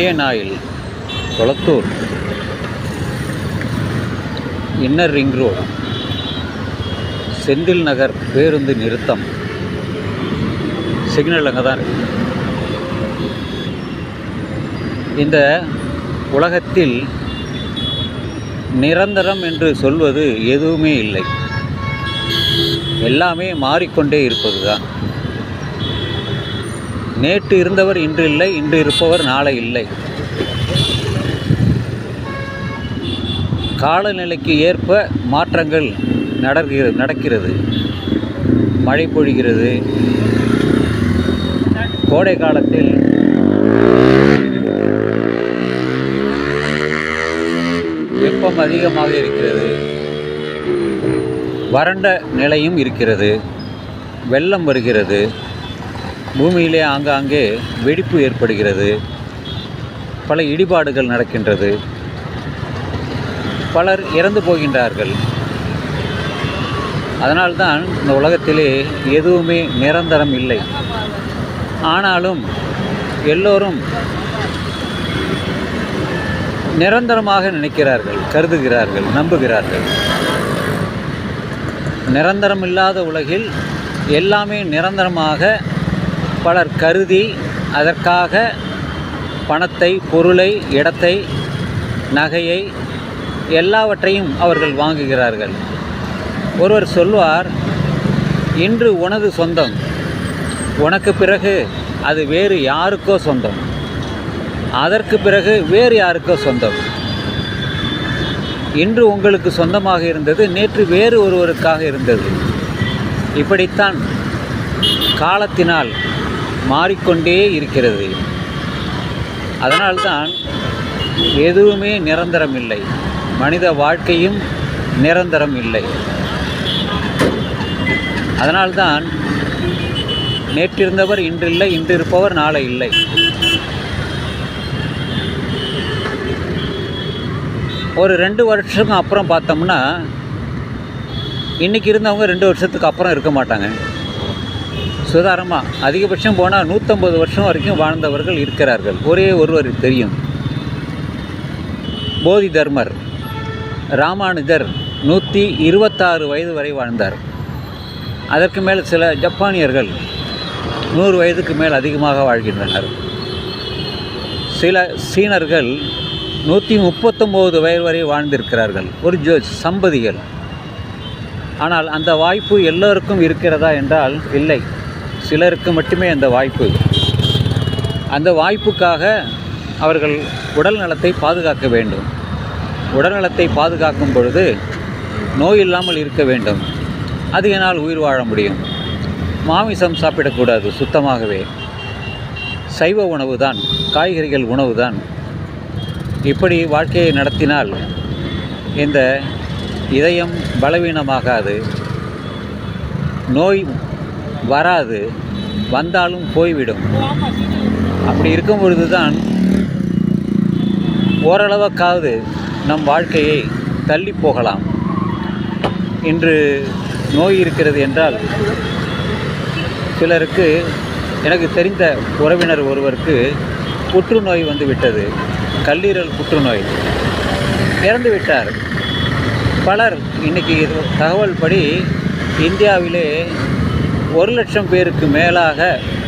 Indian oil Kolathur inner ring road Senthil Nagar பேருந்து நிறுத்தம். Signal அங்கே தான் இருக்கு. இந்த உலகத்தில் நிரந்தரம் என்று சொல்வது எதுவுமே இல்லை. எல்லாமே மாறிக்கொண்டே இருப்பது தான் நேற்று இருந்தவர் இன்று இல்லை இன்று இருப்பவர் நாளை இல்லை. காலநிலைக்கு ஏற்ப மாற்றங்கள் நடக்கிறது நடக்கிறது. மழை பொழிகிறது. கோடை காலத்தில் வெப்பம் அதிகமாக இருக்கிறது. வறண்ட நிலையும் இருக்கிறது. வெள்ளம் வருகிறது. பூமியிலே ஆங்காங்கே வெடிப்பு ஏற்படுகிறது. பல இடிபாடுகள் நடக்கின்றது. பலர் இறந்து போகின்றார்கள். அதனால்தான் இந்த உலகத்திலே எதுவுமே நிரந்தரம் இல்லை. ஆனாலும் எல்லோரும் நிரந்தரமாக நினைக்கிறார்கள் கருதுகிறார்கள் நம்புகிறார்கள். நிரந்தரம் இல்லாத உலகில் எல்லாமே நிரந்தரமாக பலர் கருதி அதற்காக பணத்தை பொருளை இடத்தை நகையை எல்லாவற்றையும் அவர்கள் வாங்குகிறார்கள். ஒருவர் சொல்வார் இன்று உனது சொந்தம். உனக்கு பிறகு அது வேறு யாருக்கோ சொந்தம். அதற்கு பிறகு வேறு யாருக்கோ சொந்தம். இன்று உங்களுக்கு சொந்தமாக இருந்தது நேற்று வேறு ஒருவருக்காக இருந்தது. இப்படித்தான் காலத்தினால் மாறிக்கொண்டே இருக்கிறது. அதனால்தான் எதுவுமே நிரந்தரம் இல்லை மனித வாழ்க்கையும் நிரந்தரம் இல்லை அதனால்தான் நேற்றிருந்தவர் இன்றில்லை இன்று இருப்பவர் நாளை இல்லை. ஒரு ரெண்டு வருஷம் அப்புறம் பார்த்தோம்னா இன்றைக்கி இருந்தவங்க ரெண்டு வருஷத்துக்கு அப்புறம் இருக்க மாட்டாங்க. சுதாரமாக அதிகபட்சம் போனால் நூற்றம்பது வருஷம் வரைக்கும் வாழ்ந்தவர்கள் இருக்கிறார்கள். ஒரே ஒருவர் தெரியும். போதி தர்மர் ராமானுஜர் நூற்றி இருபத்தாறு வயது வரை வாழ்ந்தார். அதற்கு மேல் சில ஜப்பானியர்கள் நூறு வயதுக்கு மேல் அதிகமாக வாழ்கின்றனர். சில சீனர்கள் நூற்றி முப்பத்தொம்போது வயது வரை வாழ்ந்திருக்கிறார்கள். ஒரு ஜோ சம்பதிகள். ஆனால் அந்த வாய்ப்பு எல்லோருக்கும் இருக்கிறதா என்றால் இல்லை. சிலருக்கு மட்டுமே அந்த வாய்ப்பு. அந்த வாய்ப்புக்காக அவர்கள் உடல் நலத்தை பாதுகாக்க வேண்டும். உடல் நலத்தை பாதுகாக்கும் பொழுது நோய் இல்லாமல் இருக்க வேண்டும். அதிகனால் உயிர் வாழ முடியும். மாமிசம் சாப்பிடக்கூடாது சுத்தமாகவே. சைவ உணவு தான் காய்கறிகள் உணவு தான் இப்படி வாழ்க்கையை நடத்தினால் இந்த இதயம் பலவீனமாகாது. நோய் வராது வந்தாலும் போய்விடும். அப்படி இருக்கும் பொழுது தான் ஓரளவுக்காவது நம் வாழ்க்கையை தள்ளி போகலாம். இன்று நோய் இருக்கிறது என்றால் சிலருக்கு எனக்கு தெரிந்த உறவினர் ஒருவருக்கு புற்றுநோய் வந்து விட்டது கல்லீரல் புற்றுநோய் இறந்து விட்டார் பலர் இன்னைக்கு தகவல் படி இந்தியாவிலே ஒரு லட்சம் பேருக்கு மேலாக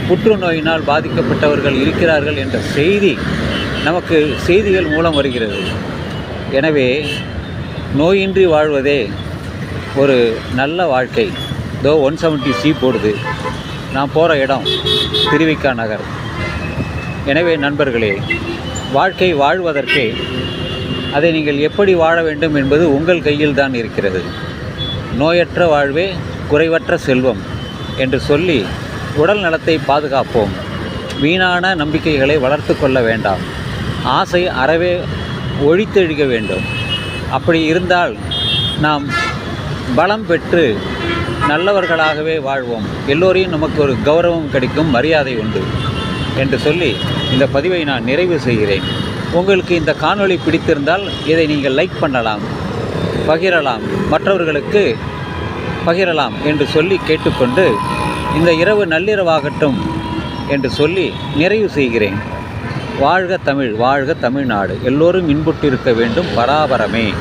புற்றுநோயினால் பாதிக்கப்பட்டவர்கள் இருக்கிறார்கள் என்ற செய்தி நமக்கு செய்திகள் மூலம் வருகிறது. எனவே நோயின்றி வாழ்வதே ஒரு நல்ல வாழ்க்கை. தோ ஒன் செவன்ட்டி சி போடுது. நான் போகிற இடம் திருவிக்கா நகர். எனவே நண்பர்களே வாழ்க்கை வாழ்வதற்கே அதை நீங்கள் எப்படி வாழ வேண்டும் என்பது உங்கள் கையில் தான் இருக்கிறது. நோயற்ற வாழ்வே குறைவற்ற செல்வம். என்று சொல்லி உடல் நலத்தை பாதுகாப்போம். வீணான நம்பிக்கைகளை வளர்த்து கொள்ள வேண்டாம். ஆசை அறவே ஒழித்தெழுக வேண்டும். அப்படி இருந்தால் நாம் பலம் பெற்று நல்லவர்களாகவே வாழ்வோம். எல்லோரையும் நமக்கு ஒரு கௌரவம் கிடைக்கும் மரியாதை உண்டு என்று சொல்லி இந்த பதிவை நான் நிறைவு செய்கிறேன். உங்களுக்கு இந்த காணொளி பிடித்திருந்தால் இதை நீங்கள் லைக் பண்ணலாம் பகிரலாம். மற்றவர்களுக்கு பகிரலாம் என்று சொல்லி கேட்டுக்கொண்டு இந்த இரவு நள்ளிரவாகட்டும் என்று சொல்லி நிறைவு செய்கிறேன். வாழ்க தமிழ் வாழ்க தமிழ்நாடு. எல்லோரும் இன்புற்றிருக்க வேண்டும் பராபரமே.